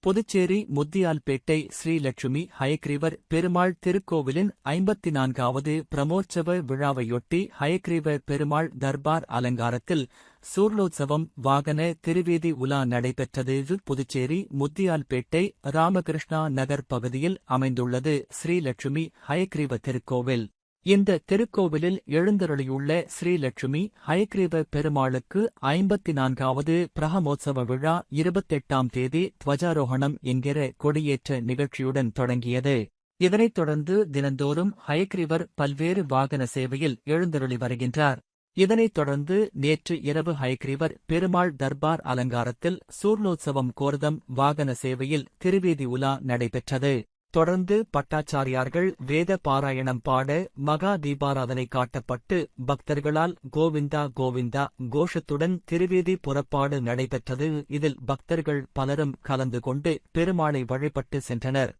புதுச்சேரி முத்தியால்பேட்டை ஸ்ரீலட்சுமி ஹயக்ரீவர் பெருமாள் திருக்கோவிலின் ஐம்பத்தி நான்காவது பிரமோற்சவ விழாவையொட்டி ஹயக்ரீவர் பெருமாள் தர்பார் அலங்காரத்தில் சூர்லோத்சவம் வாகன திருவீதி உலா நடைபெற்றது. புதுச்சேரி முத்தியால்பேட்டை ராமகிருஷ்ணா நகர் பகுதியில் அமைந்துள்ளது. ஸ்ரீலட்சுமி ஹயக்ரீவ திருக்கோவில். இந்த திருக்கோவிலில் எழுந்தருளியுள்ள ஸ்ரீலட்சுமி ஹயக்ரீவ பெருமாளுக்கு ஐம்பத்தி நான்காவது பிரகமோத்சவ விழா இருபத்தெட்டாம் தேதி துவஜாரோகணம் என்கிற கொடியேற்ற நிகழ்ச்சியுடன் தொடங்கியது. இதனைத் தொடர்ந்து தினந்தோறும் ஹயக்ரீவர் பல்வேறு வாகன சேவையில் எழுந்தருளி வருகின்றார். இதனைத் தொடர்ந்து நேற்று இரவு ஹயக்ரீவர் பெருமாள் தர்பார் அலங்காரத்தில் சூர்ணோத்சவம் கோர்தம் வாகன சேவையில் திருவீதி உலா நடைபெற்றது. தொடர்ந்து பட்டாச்சாரியார்கள் வேத பாராயணம் பாட மகா தீபாராதனை காட்டப்பட்டு பக்தர்களால் கோவிந்தா கோவிந்தா கோஷத்துடன் திருவீதி புறப்பாடு நடைபெற்றது. இதில் பக்தர்கள் பலரும் கலந்து கொண்டு பெருமாளை வழிபட்டு சென்றனர்.